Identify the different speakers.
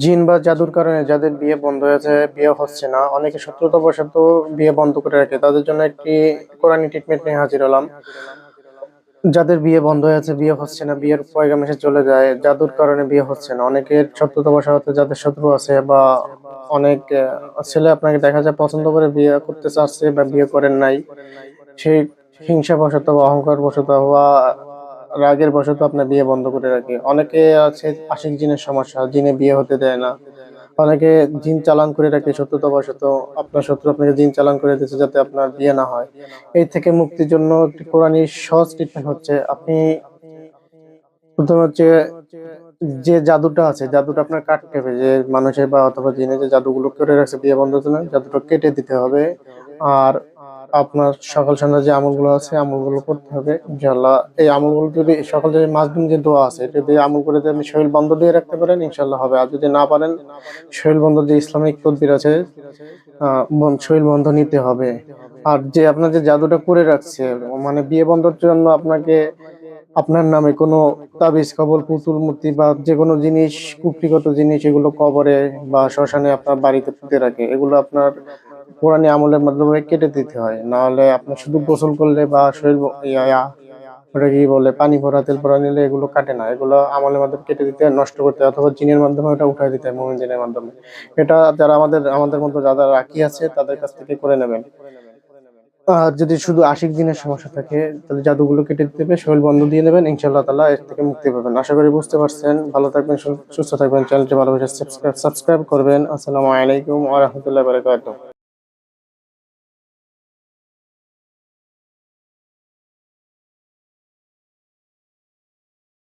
Speaker 1: জিন বা জাদুর কারণে যাদের বিয়ে বন্ধ হয়েছে, বিয়ে হচ্ছে না, অনেকে শত্রুতা বশত বিয়ে বন্ধ করে রাখে, তাদের জন্য একটি কোরআনি ট্রিটমেন্ট নিয়ে হাজির হলাম। যাদের বিয়ে বন্ধ হয়েছে, বিয়ে হচ্ছে না, বিয়ের পয়গাম এসে চলে যায়, জাদুর কারণে বিয়ে হচ্ছে না। অনেকের শত্রুতা বশত যাদের শত্রু আছে বা অনেক ছেলে আপনাকে দেখা যায় পছন্দ করে বিয়ে করতে চাচ্ছে বা বিয়ে করেন নাই, সেই হিংসা বশত বা অহংকার বশত বা রাগের বশত আপনার বিয়ে বন্ধ করে রাখে। অনেকে আছে আশিক জিনের সমস্যা, জিনে বিয়ে হতে দেয় না। অনেকে জিন চালান করে রাখে শত্রুতা বশত। আপনার শত্রু আপনাকে জিন চালান করে দিচ্ছে যাতে আপনার বিয়ে না হয়। এই থেকে মুক্তির জন্য একটি কোরআনী সহজ ট্রিটমেন্ট হচ্ছে। আপনি প্রথমে হচ্ছে যে জাদুটা আছে, জাদুটা আপনার কাটতে হবে। যে মানুষের বা অথবা জিনে যে জাদুগুলো করে রাখছে, বিয়ে বন্ধ না, জাদুটা কেটে দিতে হবে। আর আপনার সকাল সন্ধ্যা যে আমলগুলো আছে, আমলগুলো করতে হবে ইনশাল্লাহ এই আমলগুলো যদি সকাল যে মাসদিন যে দোয়া আছে যদি আমল করে আপনি শরীর বন্ধ দিয়ে রাখতে পারেন ইনশাল্লাহ হবে। আর যদি না পারেন, শরীর বন্ধ যে ইসলামিক তদবির আছে শরীর বন্ধ নিতে হবে। আর যে আপনার যে জাদুটা করে রাখছে মানে বিয়ে বন্ধর জন্য আপনাকে, আপনার নামে কোনো তাবিজ, কবল, পুতুল, মূর্তি বা যে কোনো জিনিস কুকরিগত জিনিস, এগুলো কবরে বা শ্মশানে আপনার বাড়িতে পুঁতে রাখে। এগুলো আপনার কোরআনী আমলের মাধ্যমে কেটে দিতে হয়। নাহলে আপনি শুধু গোসল করলে বা শরীর ওটা কি বলে, পানি ভরা, তেল ভরা নিলে এগুলো কাটে না। এগুলো আমলের মাধ্যমে কেটে দিতে হয় নষ্ট করতে হয় অথবা জিনের মাধ্যমে ওটা উঠাই দিতে হয়, মোমিন জিনের মাধ্যমে। এটা যারা আমাদের আমাদের মতো যারা রাখি আছে, তাদের কাছ থেকে করে নেবেন। আর যদি শুধু আশিক দিনের সমস্যা থাকে, তাহলে জাদুগুলো কেটে দিতে হবে শরীর বন্ধ দিয়ে নেবেন ইনশাল্লাহ তাআলা এর থেকে মুক্তি পাবেন। আশা করি বুঝতে পারছেন। ভালো থাকবেন, সুস্থ থাকবেন, চ্যানেলটি ভালোবেসে সাবস্ক্রাইব সাবস্ক্রাইব করবেন। আসসালামু আলাইকুম ওয়া রাহমাতুল্লাহি বারাকাতুহু।